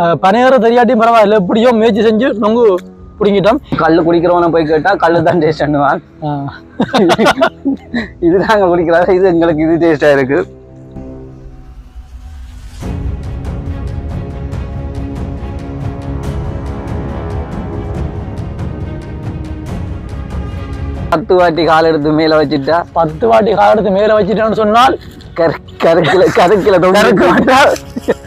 அஹ், பனையேற தெரியாட்டியும் பரவாயில்ல எப்படியோ முயற்சி செஞ்சு நொங்கு பிடிங்கிட்டோம். கல் குடிக்கிறவனை போய் கேட்டா கல்லு தான் டேஸ்ட் பண்ணுவான். இது நாங்க குடிக்கிறதா இது எங்களுக்கு இது டேஸ்டா இருக்கு. பத்து வாட்டி கால் எடுத்து மேல வச்சுட்டா? பத்து வாட்டி காலத்து மேல வச்சிட்டோம்னு சொன்னால் கரு கருக்கில கருக்கில கறக்க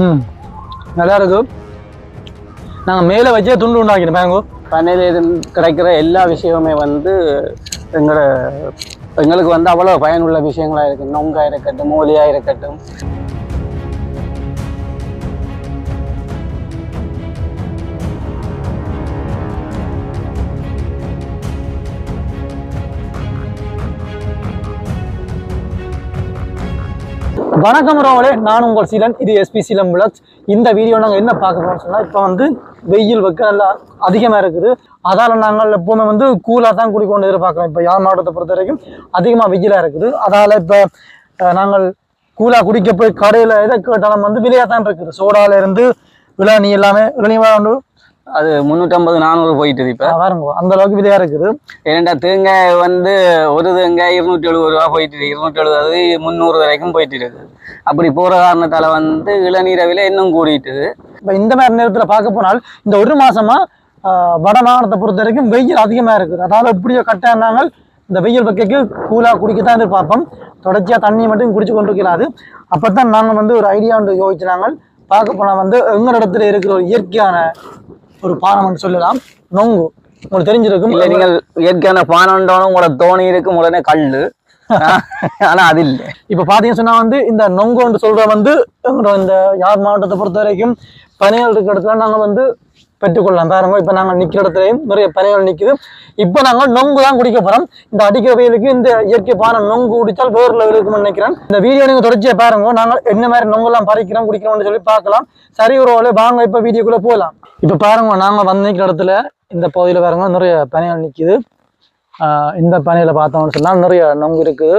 ம். நல்லா இருக்கும் நாங்கள் மேலே வச்சே துண்டு உண்டாக்கிட்டோம் மேங்கோ பண்ணையில கிடைக்கிற எல்லா விஷயமுமே வந்து எங்களோட எங்களுக்கு வந்து அவ்வளோ பயனுள்ள விஷயங்களாக இருக்குது நொங்காக இருக்கட்டும் மூலியாக இருக்கட்டும். வணக்கம் ரோவலே நான் உங்கள் சீலன் இது எஸ்பி சீலன் விளாக்ஸ் இந்த வீடியோ நாங்கள் என்ன பார்க்க போகிறோம்னு சொன்னால் இப்போ வந்து வெயில் வெக்க நல்லா அதிகமாக இருக்குது. அதால் நாங்கள் எப்போவுமே வந்து கூலாக தான் குடிக்கொண்டு எதிர்பார்க்குறோம். இப்போ யாழ் மாவட்டத்தை பொறுத்த வரைக்கும் அதிகமாக வெயிலாக இருக்குது. அதால் இப்போ நாங்கள் கூலாக குடிக்க போய் கடையில் எதை கேட்டாலும் வந்து விலையாக தான் இருக்குது. சோடாவிலேருந்து இருந்து எல்லாமே விழனிவா வந்து அது முந்நூற்றம்பது நானூறு போயிட்டு இப்ப. பாருங்க அந்த அளவுக்கு விலையாக இருக்குது. ஏன்டா தேங்காய் வந்து ஒரு தேங்காய் இருநூற்றி எழுபது ரூபா போயிட்டு இருநூற்றி எழுபது முந்நூறு வரைக்கும் போயிட்டு இருக்கு அப்படி போற காரணத்தால வந்து இளநீரை விலை இன்னும் கூடிட்டு இப்போ இந்த மாதிரி நேரத்தில் பார்க்க போனால் இந்த ஒரு மாசமா வட மாகாணத்தை பொறுத்த வரைக்கும் வெயில் அதிகமாக இருக்குது. அதாவது எப்படியோ கட்டாயம் நாங்கள் இந்த வெயில் பக்கைக்கு கூலாக குடிக்க தான் எதிர்பார்ப்போம். தொடர்ச்சியாக தண்ணியை மட்டும் குடிச்சு கொண்டு இருக்கலாது அப்போ தான் நாங்கள் வந்து ஒரு ஐடியா ஒன்று யோசிச்சு நாங்கள் பார்க்க போனால் வந்து எங்கள் இடத்துல இருக்கிற ஒரு இயற்கையான ஒரு பானம்னு சொல்லலாம். நொங்கு. உங்களுக்கு தெரிஞ்சிருக்கும். இல்ல நீங்கள் இயற்கையான பானண்டோனும் உங்களோட தோணி இருக்கும் உடனே கல்லு ஆனா அது இல்லை. இப்போ பார்த்தீங்கன்னு சொன்னா வந்து இந்த நொங்குன்னு சொல்ற வந்து இந்த யாழ் மாவட்டத்தை பொறுத்த வரைக்கும் பனைகள் இருக்கிற இடத்துல நாங்கள் வந்து பெற்றுக்கொள்ளலாம் பாருங்க இப்போ நாங்கள் நிற்கிற இடத்துலையும் நிறைய பனைகள் நிற்குது இப்போ நாங்கள் நொங்கு தான் குடிக்க போகிறோம் இந்த அடிக்கிற வெயிலுக்கு இந்த இயற்கை பானை நொங்கு குடித்தால் வேறு லெவல் இருக்கும்னு நினைக்கிறேன். இந்த வீடியோ நீங்கள் தொடர்ச்சியாக பாருங்க. நாங்கள் என்ன மாதிரி நொங்கெல்லாம் பறிக்கிறோம் குடிக்கிறோம்னு சொல்லி பார்க்கலாம். சரி ஒரு வாங்க இப்போ வீடியோக்குள்ளே போகலாம். இப்போ பாருங்க நாங்கள் வந்து நிற்கிற இடத்துல இந்த பகுதியில் பாருங்க நிறைய பனைகள் நிற்குது ஆஹ் இந்த பனையில் பார்த்தோம்னு சொன்னால் நிறைய நொங்கு இருக்குது.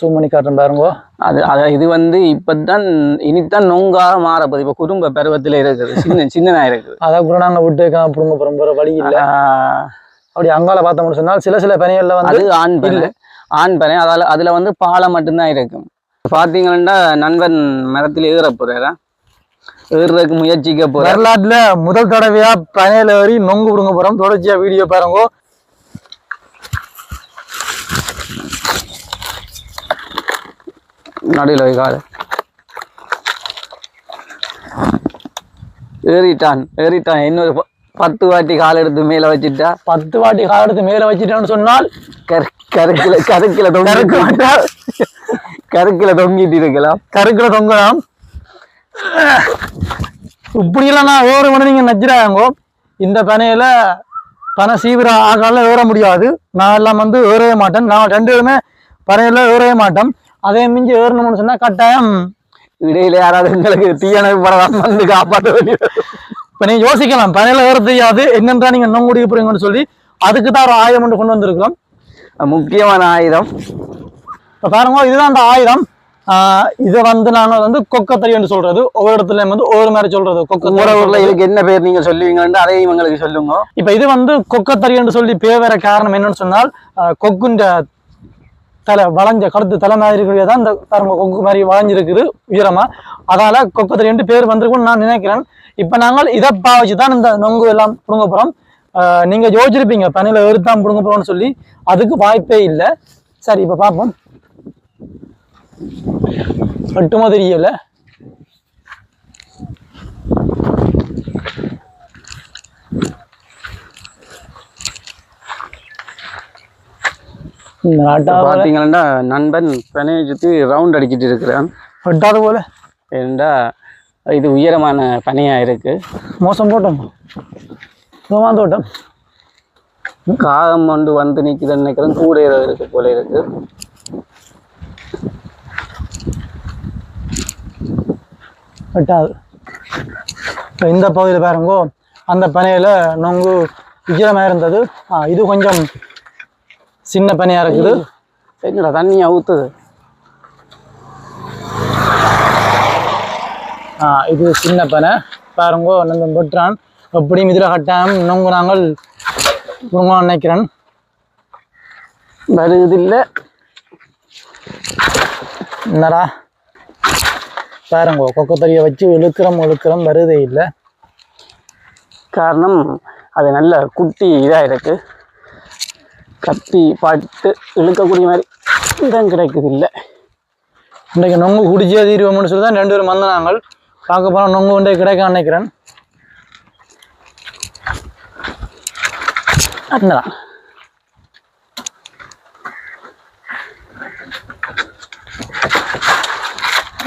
Zoom பண்ணி காட்டுறேன் பாருங்க. அது அத இது வந்து இப்பதான் இனித்தான் நொங்காக மாறப்போகுது. இப்ப குடும்ப பருவத்துல இருக்குது. சின்ன சின்னதா இருக்குது. அதை கூட நாங்கள் விட்டு பிடுங்க போகிறோம் வேறு வழி இல்லை. அப்படி அங்கால பார்த்தோம்னு சொன்னால் சில சில பனைகளில் வந்து ஆண் பனை. ஆண் பனை. அதால அதுல வந்து பாலை மட்டும்தான் இருக்கும். பாத்தீங்கன்னா நண்பன் மரத்தில் ஏற போறாரா? ஏறுறதுக்கு முயற்சிக்க போற வரலாற்றுல முதல் தடவையா பனையில ஏறி நொங்கு விடுங்க போறோம் தொடர்ச்சியா வீடியோ பாருங்க. நடுவில் கால ஏறிட்டான் ஏறிட்டான். இன்னொரு பத்து வாட்டி கால் எடுத்து மேல வச்சுட்டா. பத்து வாட்டி கால் எடுத்து மேல வச்சிட்டேன்னு சொன்னால்? கரு கருக்கில கருக்கில தொங்கி மாட்டால் கருக்கில தொங்கிட்டு இருக்கலாம். கருக்கில் தொங்கலாம். இப்படியெல்லாம் நான் ஏற மணி நீங்க நச்சுறாங்க இந்த பனையில பனை சீவிர ஆகால ஏற முடியாது. நான் எல்லாம் வந்து ஏறவே மாட்டேன். நான் ரெண்டு பேருமே பனையில ஏறவே மாட்டேன் அதே மிஞ்சி ஏறணும்னு சொன்னா கட்டாயம். இடையில யாராவது எங்களுக்கு தீயணைப்பு படம் வந்து காப்பாற்ற வேண்டியது. இப்ப நீங்க யோசிக்கலாம் பனையில ஏற தெரியாது. என்னன்றா நீங்க நொங்கு குடிக்க போறீங்கன்னு சொல்லி அதுக்கு தான் ஒரு ஆயுதம் ஒன்று கொண்டு வந்திருக்கிறோம். முக்கியமான ஆயுதம். இப்ப பாருங்க இதுதான் அந்த ஆயுதம். ஆஹ் இதை வந்து நாங்க வந்து கொக்கத்தறி என்று சொல்றது. ஒவ்வொரு இடத்துல வந்து ஒவ்வொரு மாதிரி சொல்றது. கொக்கத்தறி ஊர்ல இதுக்கு என்ன பேர் நீங்க சொல்லுவீங்கன்னு அதையும் எங்களுக்கு சொல்லுங்க. இப்ப இது வந்து கொக்கத்தறி என்று சொல்லி பேர் வர காரணம் என்னன்னு சொன்னால் கொக்குன்ற தலை வளைஞ்ச கழுத்து தலை மாதிரி இருக்கிறதான் இந்த பாருங்க கொக்கு மாதிரி வளைஞ்சிருக்குது உயரமா. அதால கொக்கத்தறி ரெண்டு பேர் வந்திருக்கும்னு நான் நினைக்கிறேன். இப்ப நாங்கள் இதை பாவச்சு தான் இந்த நொங்கு எல்லாம் புடுங்க போறோம். ஆஹ் நீங்க யோசிச்சிருப்பீங்க பனியில எடுத்தான் புடுங்க போறோம்னு சொல்லி. அதுக்கு வாய்ப்பே இல்லை. சரி இப்ப பார்ப்போம் மட்டுமா தெரியல பாத்தீங்கன்னா நண்பன் பனையை சுத்தி ரவுண்ட் அடிச்சிட்டு இருக்கிறான். வெட்டாத போல. ஏண்டா இது உயரமான பனையா இருக்கு? மோசம் போட்டோம் சுகமா தோட்டம். காகம் கொண்டு வந்து நிக்குதுன்னு நினைக்கிறேன். கூட ஏதோ இருக்கு போல இருக்கு. வெட்டாது இப்ப இந்த பகுதியில் பாருங்கோ அந்த பனையில் நொங்கு விஜயமாக இருந்தது. இது கொஞ்சம் சின்ன பனையாக இருக்குது. என்னடா தண்ணி ஊத்துது? ஆ, இது சின்ன பனை. பாருங்கோ நம்ம வெட்டுறான் எப்படியும் இதில் கட்டாயம் நொங்கு நாங்கள் உருங்கலாம் நினைக்கிறேன். வருது இல்லை என்னடா? பாருங்கோ கொக்கத்தறியை வச்சு இழுக்கிறோம் இழுக்கிறோம் வருதே இல்லை. காரணம் அது நல்ல குட்டி இதாக இருக்கு கத்தி பட்டு இழுக்கக்கூடிய மாதிரி இடம் கிடைக்குது இல்லை இன்றைக்கு நொங்கு குடிச்சே தீருவோம்னு சொல்லி தான் ரெண்டு பேரும் வந்த நாங்கள் பார்க்க போனால் நொங்கு ஒன்றே கிடைக்க நினைக்கிறேன் என்னடா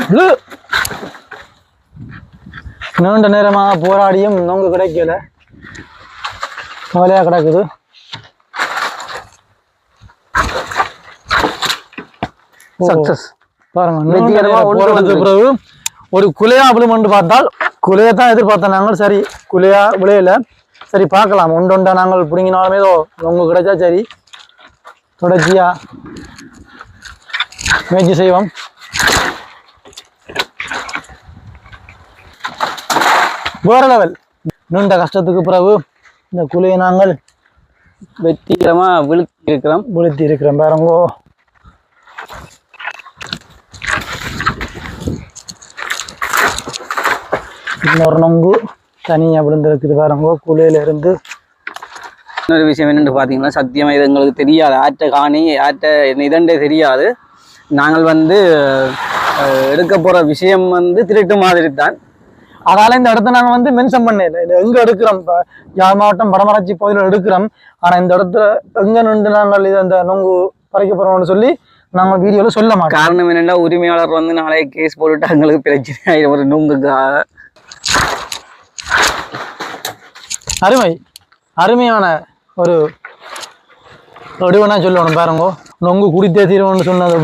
இழு. நீண்ட நேரமாக போராடியும் நொங்கு கிடைக்கல கவலையாக கிடக்குது சக்சஸ் பாருங்க பிறகு ஒரு குலையா விழுமென்று பார்த்தால் குலையை தான் எதிர்பார்த்தோம் நாங்கள். சரி குலையா விளையல. சரி பார்க்கலாம். ஒன்று ஒன்றா நாங்கள் பிடிங்கினாலுமே ஏதோ நொங்கு கிடைச்சா சரி. தொடர்ச்சியா முயற்சி செய்வோம். வேற லெவல் நீண்ட கஷ்டத்துக்கு பிறகு இந்த குலையை நாங்கள் வெற்றிகரமாக விழுத்தி இருக்கிறோம் விழுத்தி இருக்கிறோம் பாருங்கோ. இன்னொரு நொங்கு. தனியாக விழுந்திருக்குது பாருங்கோ. குலையில இருந்து இன்னொரு விஷயம் என்னென்னு பார்த்தீங்கன்னா சத்தியமாக இது எங்களுக்கு தெரியாது. ஆற்ற காணி ஆற்ற இதண்டே தெரியாது. நாங்கள் வந்து எடுக்க போகிற விஷயம் வந்து திருட்டு மாதிரி தான் அதால இந்த இடத்த நாங்கள் வந்து மென்ஷன் பண்ணல. இது எங்க எடுக்கிறோம்? இப்போ யாழ் மாவட்டம் வடமராட்சி பகுதியில் எடுக்கிறோம். ஆனா இந்த இடத்துல எங்க நின்று நாங்கள் இது அந்த நொங்கு பறிக்க போறோம்னு சொல்லி நாங்கள் வீடியோவில் சொல்ல மாட்டோம். காரணம் என்னென்னா உரிமையாளர் வந்து நாளைக்கு கேஸ் போட்டுட்டு எங்களுக்கு பிரச்சனை ஆயிடும் ஒரு நுங்குக்காக. அருமை. அருமையான ஒரு வடிவனா சொல்லணும் பாருங்கோ. நொங்கு குடித்தே தீர்வோன்னு சொன்ன அந்த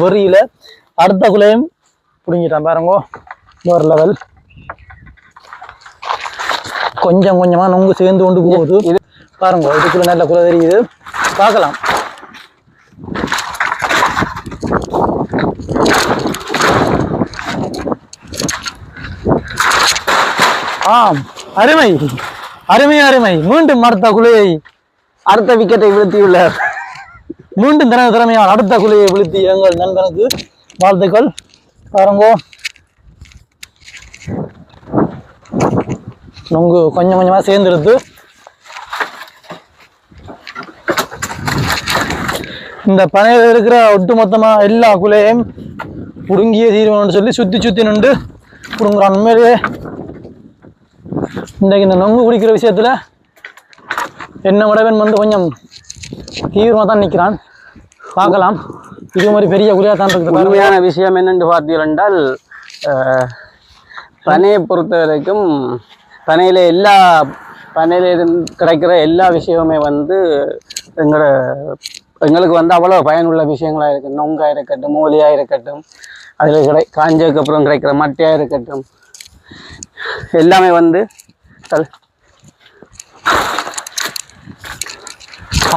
அடுத்த குலையும் பிடுங்கிட்டான் பாருங்கோ. ஒரு லெவல் கொஞ்சம் கொஞ்சமாக நொங்கு சேர்ந்து கொண்டு போகுது. இது பாருங்க இதுக்குள்ள நல்ல குலை தெரியுது. பார்க்கலாம். ஆம் அருமை. அருமை அருமை. மீண்டும் அடுத்த குலையை அடுத்த விக்கெட்டை வீழ்த்தியுள்ளார். மீண்டும் திறமை திறமையால் அடுத்த குழியை வீழ்த்தி எங்கள் நண்பனுக்கு வாழ்த்துக்கள். பாருங்கோ. நொங்கு கொஞ்சம் கொஞ்சமாக சேர்ந்துருது இந்த பனையில் இருக்கிற ஒட்டுமொத்தமாக எல்லா குலையையும் புடுங்கிய தீர்வுன்னு சொல்லி சுற்றி சுற்றி நின்று புடுங்குறான் உண்மையிலேயே இன்றைக்கு இந்த நொங்கு குடிக்கிற விஷயத்தில் என்ன விடவன் வந்து கொஞ்சம் தீவிரமாக தான் நிற்கிறான் பார்க்கலாம். இது மாதிரி பெரிய குறையாக தான் இருக்குது உண்மையான விஷயம் என்னென்று பார்த்தீர்கள் என்றால் பனையை பொறுத்த வரைக்கும் பனையில் எல்லா பனையில் இருந்து கிடைக்கிற எல்லா விஷயமுமே வந்து எங்களோட எங்களுக்கு வந்து அவ்வளோ பயனுள்ள விஷயங்களாக இருக்குது நொங்காக இருக்கட்டும் மூலியாக இருக்கட்டும் அதில் கிடை காஞ்சதுக்கப்புறம் கிடைக்கிற மட்டையாக இருக்கட்டும். எல்லாமே வந்து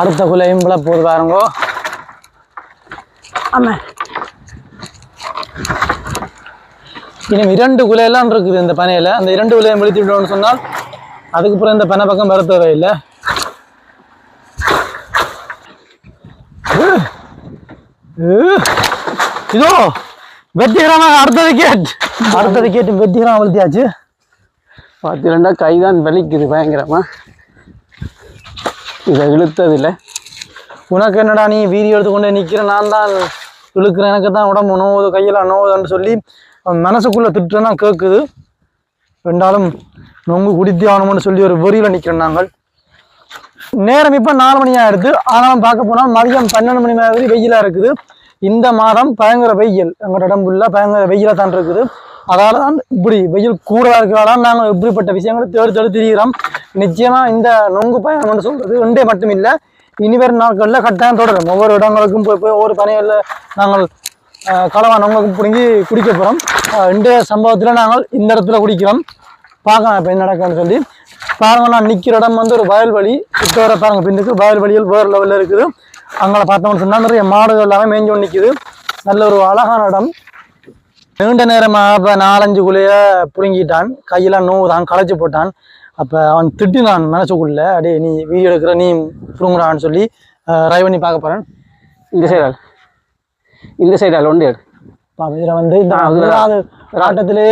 அடுத்த குலையும் போல போது பாருங்கோ. ஆமா. இன்னும் இரண்டு குலையெல்லாம் இருக்குது இந்த பனையில். அந்த இரண்டு குலையும் விழுத்தி விட்டோம்னு சொன்னால் அதுக்கப்புறம் இந்த பனை பக்கம் வர தேவையில்லை. இதோ வெற்றிகரமாக அடுத்த விக்கெட் அடுத்த விக்கெட் பார்த்து ரெண்டா கை தான் வலிக்குது பயங்கரமா. இதை இழுத்ததில்லை. உனக்கு என்னடா நீ வீடியோ கொண்டு நிற்கிற நான் தான் இழுக்கிறேன். எனக்கு தான் உடம்பு நோவுது கையில் நோவுதுன்னு சொல்லி மனசுக்குள்ளே திட்டுனா கேட்குது ரெண்டாலும் நொங்கு குடித்தே ஆகணும்னு சொல்லி ஒரு வெறியில் நிற்கிறோம் நாங்கள். நேரம் இப்போ நாலு மணி ஆயிடுது. ஆனாலும் பார்க்க போனால் மதியம் பன்னெண்டு மணி மாதிரி வெயிலாக இருக்குது. இந்த மாதம் பயங்கர வெயில். எங்களோட இடம் பயங்கர வெயிலாக தான் இருக்குது. அதால தான் இப்படி வெயில் கூடவா இருக்கிறதால நாங்கள் இப்படிப்பட்ட விஷயங்களை தேடி தேடி திரிகிறோம் நிச்சயமாக இந்த நொங்கு பயணம்னு சொல்கிறது ஒன்றே மட்டும் இல்லை இனிவேறு நாட்களில் கட்டாயம் தொடரும். ஒவ்வொரு இடங்களுக்கும் போய் போய் ஒவ்வொரு பணிகளில் நாங்கள் களவா நொங்கு பிடுங்கி குடிக்க போகிறோம் இன்றைய சம்பவத்தில் நாங்கள் இந்த இடத்துல குடிக்கிறோம். பார்க்கலாம் இப்போ என்ன சொல்லி. பாருங்க நான் நிற்கிற இடம் வந்து ஒரு வயல்வெளி. இப்போ வர பாருங்க பின்னுக்கு வயல்வெளியில் வேறு லெவலில் இருக்குது. அங்கே பார்த்தோம்னு சொன்னால் நிறைய மாடுகள் எல்லாமே மேஞ்சோன்னு நிற்குது நல்ல ஒரு அழகான இடம். நீண்ட நேரமாக இப்போ நாலஞ்சு குழிய பிடுங்கிட்டான். கையெல்லாம் நோவுதான் களைச்சு போட்டான். அப்போ அவன் திட்டினான் மனசுக்குள்ள அடே நீ வீடியோ எடுக்கிற நீ பிடுங்குறான்னு சொல்லி ட்ரை பண்ணி பார்க்க போகிறேன் இந்த சைடால். இந்த சைடால் ஒன்று இதில் வந்து இந்த ஆட்டத்திலே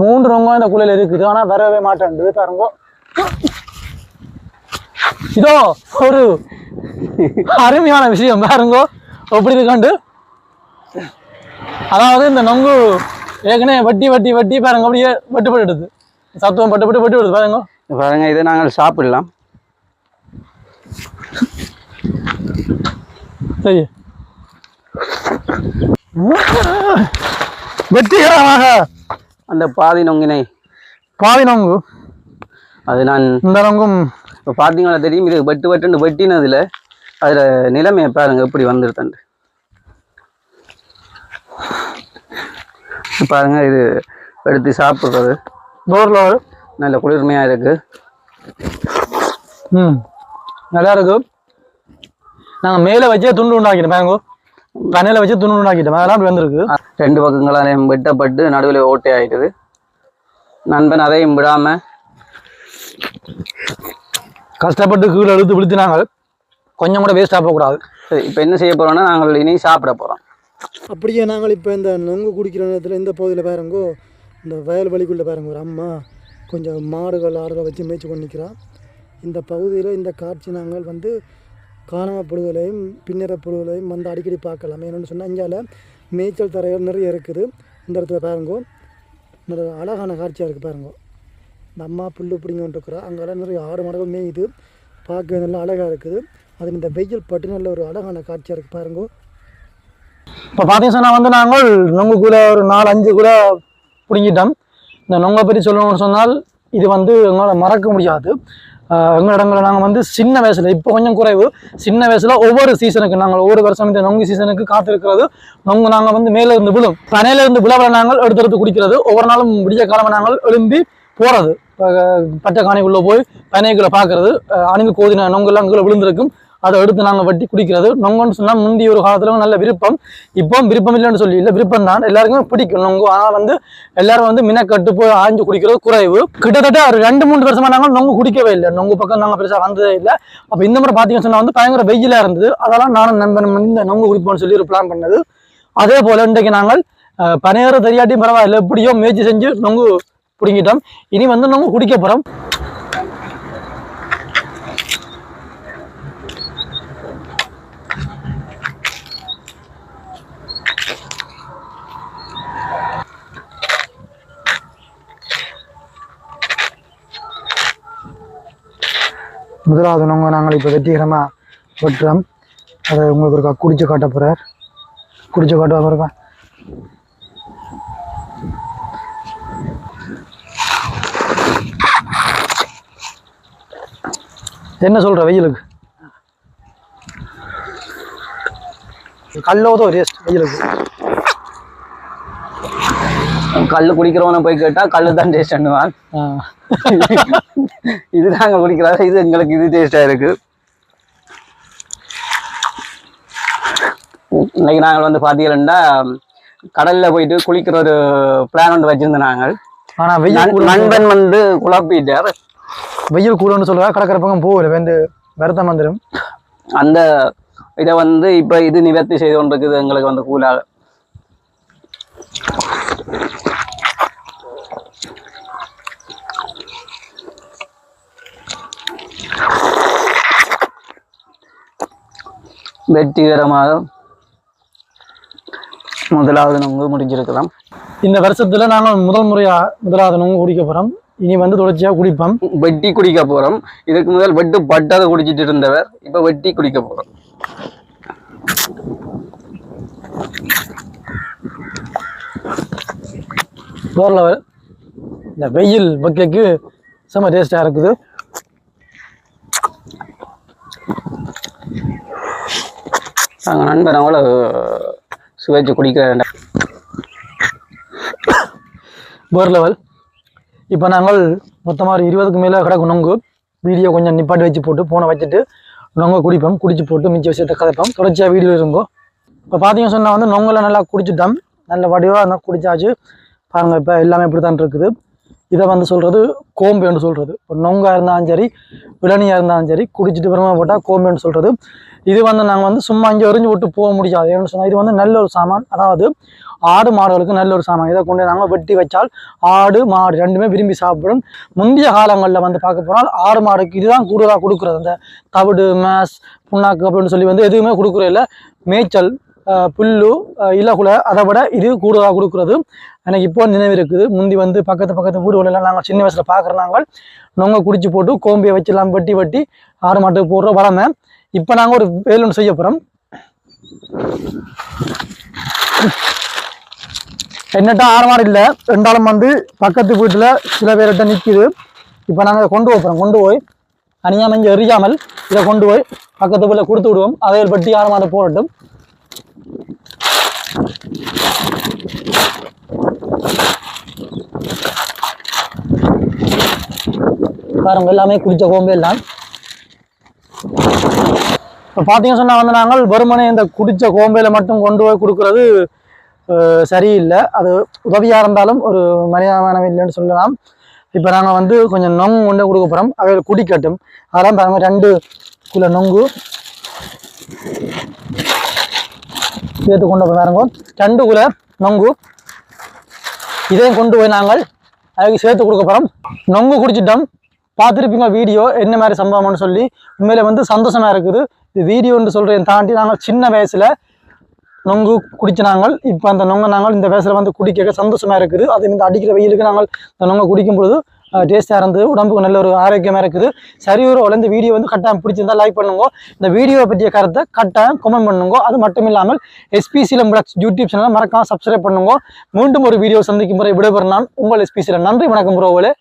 மூன்று ரங்கம் இந்த குழியில் இருக்குது. ஆனால் வரவே மாட்டேன்து பாருங்க. இதோ ஒரு அருமையான விஷயம் பாருங்க. எப்படி இருக்காண்டு? அதாவது இந்த நொங்கு ஏற்கனவே வட்டி வட்டி வட்டி பாருங்க அப்படியே வெட்டு பட்டுடுது சத்துவம் பட்டு பட்டு வெட்டு விடுது பாருங்க. பாருங்க இதை நாங்கள் சாப்பிடலாம். சரி. வெற்றிகரமாக. அந்த பாதி நொங்கினை. பாவி நொங்கு. அது நான் இந்த நொங்கும். இப்போ பார்த்தீங்கன்னா தெரியும்? இது வெட்டு வெட்டுன்னு வெட்டினதுல. அதில் நிலைமையை பாருங்க எப்படி வந்துருத்தண்டு பாருங்க இது எடுத்து சாப்பிட்றது. ஒரு நல்ல குளிர்மையாக இருக்கு. ம். நல்லா இருக்கு. நாங்கள் மேலே வச்சே துண்டு உண்டாக்கிட்டோம் பாருங்க. கண்ணில் வச்சு துண்டு உண்டாக்கிட்டோம். அதெல்லாம் அப்படி வந்திருக்கு. ரெண்டு பக்கங்களாலையும் வெட்டப்பட்டு நடுவில் ஓட்டை ஆயிட்டுது. நண்பன் அதையும் விடாம கஷ்டப்பட்டு கீழே எடுத்து விழுத்தினாங்க. கொஞ்சம் கூட வேஸ்ட் ஆகக்கூடாது சரி இப்போ என்ன செய்ய போகிறோம்னா நாங்கள் இனி சாப்பிட போகிறோம் அப்படியே நாங்கள் இப்போ இந்த நொங்கு குடிக்கிற நேரத்தில் இந்த பகுதியில் பாருங்கோ இந்த வயல்வெளிக்குள்ளே பாருங்க ஒரு அம்மா கொஞ்சம் மாடுகள் ஆடுகளை வச்சு மேய்ச்சி கொண்டு நிற்கிறா இந்த பகுதியில் இந்த காட்சி நாங்கள் வந்து காணாமப்படுதலையும் பின்னரப்படுதலையும் வந்து அடிக்கடி பார்க்கலாம். என்னென்னு சொன்னால் இங்கால மேய்ச்சல் தரைகள் நிறைய இருக்குது. இந்த இடத்துல பாருங்கோ இந்த அழகான காட்சியாக இருக்குது பாருங்கோ. இந்த அம்மா புல் பிடிங்கிட்டு இருக்கிறா. அங்கெல்லாம் நிறைய ஆடு மாடுகள் மேயுது. பார்க்க நல்லா அழகாக இருக்குது. அது இந்த வெயில் பட்டு நல்ல ஒரு அழகான காட்சியாக இருக்குது பாருங்க. இப்போ பார்த்தீங்கன்னா வந்து நாங்கள் நொங்குக்குள்ளே ஒரு நாலு அஞ்சு கூட பிடுங்கிட்டோம். இந்த நொங்கை பற்றி சொல்லணும்னு சொன்னால் இது வந்து எங்களால் மறக்க முடியாது. எங்கள் இடங்களில் நாங்கள் வந்து சின்ன வயசில் இப்போ கொஞ்சம் குறைவு. சின்ன வயசில் ஒவ்வொரு சீசனுக்கு நாங்கள் ஒவ்வொரு வருஷம் இந்த நொங்கு சீசனுக்கு காத்திருக்கிறது. நொங்கு நாங்கள் வந்து மேலே இருந்து விழும். பனையில இருந்து விழாவில் நாங்கள் எடுத்து எடுத்து குடிக்கிறது. ஒவ்வொரு நாளும் விடிய காலமாக நாங்கள் எழும்பி போகிறது பட்டை காணிக்குள்ளே போய் பனைக்குள்ளே பார்க்கறது அணிந்து கோதின நொங்கெல்லாம் கீழே விழுந்திருக்கும். அதை எடுத்து நாங்கள் வட்டி குடிக்கிறது. நொங்கன்னு சொன்னால் முந்தி ஒரு காலத்தில் நல்ல விருப்பம். இப்போ விருப்பம் இல்லைன்னு சொல்லி இல்லை விருப்பம் தான் எல்லாருக்குமே பிடிக்கும். நொங்கு. ஆனால் வந்து எல்லாரும் வந்து மினக்கட்டு போய் ஆஞ்சு குடிக்கிறது குறைவு. கிட்டத்தட்ட ஒரு ரெண்டு மூணு வருஷமா நாங்கள் நொங்கு குடிக்கவே இல்லை. நொங்கு பக்கம் நாங்கள் பெருசாக வந்ததே இல்லை. அப்போ இந்த முறை பார்த்தீங்கன்னு சொன்னால் வந்து பயங்கர வெயிலாக இருந்தது. அதெல்லாம் நானும் நண்பன் இந்த நொங்கு குடிப்போம்னு சொல்லி ஒரு பிளான் பண்ணது. அதே போல் இன்றைக்கு நாங்கள் பனையாறு தெரியாட்டியும் பரவாயில்ல. எப்படியோ முயற்சி செஞ்சு நொங்கு பிடுங்கிட்டோம். இனி வந்து நொங்கு குடிக்க போகிறோம் முதலாவது நொங்க நாங்கள் இப்போ வெற்றிகரமாக வெட்டுறோம். அதை உங்களுக்கு ஒரு குடிச்சு காட்ட போகிறார் குடிச்சு காட்டுவா பாருங்க. என்ன சொல்கிற வெயிலுக்கு? கல்லோதோ ரேஸ்ட் வெயிலுக்கு. கல் குடிக்கிறவனை போய் கேட்டா கல்லு தான் டேஸ்ட் பண்ணுவான். இது நாங்கள் குடிக்கிறாங்க இது எங்களுக்கு இது டேஸ்டா இருக்கு. இன்னைக்கு நாங்கள் வந்து பார்த்தீங்கன்னா கடல்ல போயிட்டு குளிக்கிற ஒரு பிளான் ஒன்று வச்சிருந்தோம் நாங்கள். ஆனா வெயில் நண்பன் வந்து குழப்பிட்டார். வெயில் கூடன்னு சொல்லுவா கடற்கரை பக்கம் போகல வந்து வருத்தம் வந்துடும் அந்த இதை வந்து இப்போ இது நிவர்த்தி செய்து கொண்டிருக்குது எங்களுக்கு வந்து கூலாக. வெற்றிகரமாக முதலாவது நொங்கு முடிஞ்சிருக்கலாம். இந்த வருஷத்துல நாங்கள் முதல் முறையா முதலாவது நொங்கு குடிக்க போறோம். இனி வந்து தொடர்ச்சியா குடிப்போம். வெட்டி குடிக்க போறோம். இதுக்கு முதல் வெட்டு பட்டதை குடிச்சிட்டு இருந்தவர் இப்ப வெட்டி குடிக்க போறோம். லெவல் இந்த வெயில் பக்கைக்கு செம்ம டேஸ்டா இருக்குது. நாங்கள் நண்பர் அவ்வளோ சுவைச்சு குடிக்கிற போர் லெவல் இப்போ நாங்கள் மொத்தமாக ஒரு இருபதுக்கு மேலே கிடக்கும் நொங்கு. வீடியோ கொஞ்சம் நிப்பாட்டி வச்சு போட்டு போனை வச்சுட்டு நொங்க குடிப்போம். குடிச்சு போட்டு மிச்ச விஷயத்தை கதைப்போம் தொடர்ச்சியாக வீடியோ இருங்கோ இப்போ பார்த்தீங்க சொன்னால் வந்து நொங்கலை நல்லா குடிச்சிட்டோம். நல்ல வடிவாக இருந்தால் குடிச்சாச்சு. பாருங்கள் இப்போ எல்லாமே இப்படி தான் இருக்குது. இதை வந்து சொல்கிறது கோம்புன்னு சொல்கிறது இப்போ நொங்காக இருந்தாலும் சரி இளநியாக இருந்தாலும் சரி குடிச்சிட்டு பிரமா போட்டால் கோம்புன்னு சொல்கிறது இது வந்து நாங்கள் வந்து சும்மா இங்கே எரிஞ்சு விட்டு போக முடியாது. ஏன்னு சொன்னால் இது வந்து நல்ல ஒரு சாமான். அதாவது ஆடு மாடுகளுக்கு நல்ல ஒரு சாமான். இதை கொண்டு நாங்கள் வெட்டி வச்சால் ஆடு மாடு ரெண்டுமே விரும்பி சாப்பிடும். முந்தைய காலங்களில் வந்து பார்க்க போனால் ஆடு மாடுக்கு இதுதான் கூடுதலாக கொடுக்குறது. அந்த தவிடு மேஸ் புண்ணாக்கு அப்படின்னு சொல்லி வந்து எதுவுமே கொடுக்குறது இல்லை. மேய்ச்சல் புல்லு ஆஹ் இலகுல அதை விட இது கூடுதலாக கொடுக்குறது. எனக்கு இப்போ நினைவு இருக்குது. முந்தி வந்து பக்கத்து பக்கத்து வீடுகளெல்லாம் நாங்கள் சின்ன வயசில் பார்க்குற நாங்கள். நொங்க குடிச்சு போட்டு கோம்பியை வச்சுலாம் வெட்டி வெட்டி ஆறு மாட்டுக்கு போடுற வளமை. இப்போ நாங்கள் ஒரு வேலுன்னு செய்ய போகிறோம் என்னட்டா ஆறு மாடு இல்லை. ரெண்டாலும் வந்து பக்கத்து வீட்டில் சில பேர்கிட்ட நிற்கிது இப்போ நாங்கள் கொண்டு போகிறோம் கொண்டு போய் அணியாமல் இங்கே எறியாமல் இதை கொண்டு போய் பக்கத்து வீட்டில் கொடுத்து விடுவோம். அதை பட்டி ஆறு மாடு போடட்டும். பாருங்க எல்லாமே குடிச்ச கோம்பு எல்லாம். இப்போ பார்த்தீங்கன்னு சொன்னால் வந்து நாங்கள் வெறுமனே இந்த குடித்த கோம்பையில் மட்டும் கொண்டு போய் கொடுக்கறது சரியில்லை. அது உதவியாக இருந்தாலும் ஒரு மனிதமானம் இல்லைன்னு சொல்லலாம். இப்போ நாங்கள் வந்து கொஞ்சம் நொங்கு கொண்டு கொடுக்க போகிறோம் அவை குடிக்கட்டும். அதெல்லாம் பாருங்கள் ரெண்டு குள்ள நொங்கு. சேர்த்து கொண்டு போய் பாருங்க ரெண்டு நொங்கு. இதையும் கொண்டு போய் நாங்கள் அதுக்கு சேர்த்து கொடுக்க போகிறோம் நொங்கு குடிச்சிட்டோம். பார்த்துருப்பீங்க வீடியோ என்ன மாதிரி சம்பவம்னு சொல்லி. உண்மையில வந்து சந்தோஷமாக இருக்குது. இது வீடியோன்னு சொல்கிறேன் தாண்டி நாங்கள் சின்ன வயசில் நொங்கு குடிச்ச நாங்கள் இப்போ அந்த நொங்கை நாங்கள் இந்த வயசில் வந்து குடிக்க சந்தோஷமாக இருக்குது. அதே இந்த அடிக்கிற வெயிலுக்கு நாங்கள் இந்த நொங்கை குடிக்கும் பொழுது டேஸ்ட்டாக இருந்தது உடம்புக்கு நல்ல ஒரு ஆரோக்கியமாக இருக்குது. சரி ஒரு இந்த வீடியோ வந்து கட்டாயம் பிடிச்சிருந்தா லைக் பண்ணுங்க. இந்த வீடியோவை பற்றிய கருத்தை கட்டாயம் கமெண்ட் பண்ணுங்க. அது மட்டும் இல்லாமல் எஸ்பிசியில் முடக்ஸ் யூடியூப் சேனலை மறக்காம சப்ஸ்கிரைப் பண்ணுங்க. மீண்டும் ஒரு வீடியோ சந்திக்கும் முறை விடைபெறும் நான் உங்கள் எஸ்பிசியில் நன்றி வணக்கம் ப்ரோவலே